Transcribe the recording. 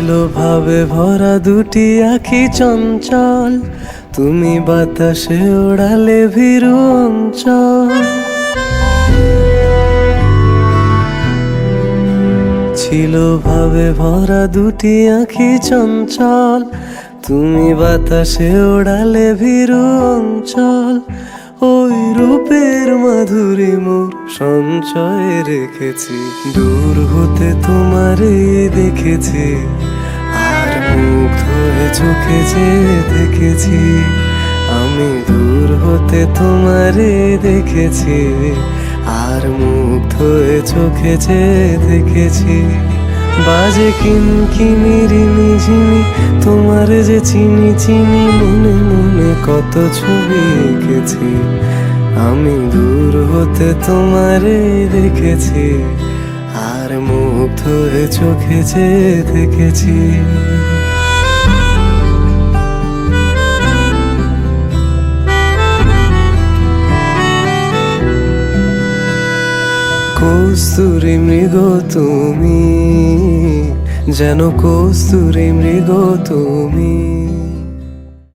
ছিল ভাবে ভরা দুটি আখি চঞ্চল। তুমি বাতাসে ওড়ালে ভীরু অঞ্চল। ছিল ভাবে ভরা দুটি আখি চঞ্চল। তুমি বাতাসে ওড়ালে ভীরু অঞ্চল। ওই রূপের মাধুরী মোর সঞ্চয়ে রেখেছি। দূর হতে তোমারে দেখেছি। আর মুখ হয়ে চোখে যে দেখেছি, আমি দূর হতে তোমারে দেখেছি। আর মুখ হয়ে চোখে যে দেখেছি, বাজে কিন কিনি রিনি ঝিনি তোমার যে চিনি চিনি মনে মনে কত ছবি এঁকেছি, আমি দূর হতে তোমারে দেখেছি, আর মুগ্ধ হয়ে চোখে যে দেখেছি। কস্তুরি মৃগ তুমি, যেন কস্তুরি মৃগ তুমি।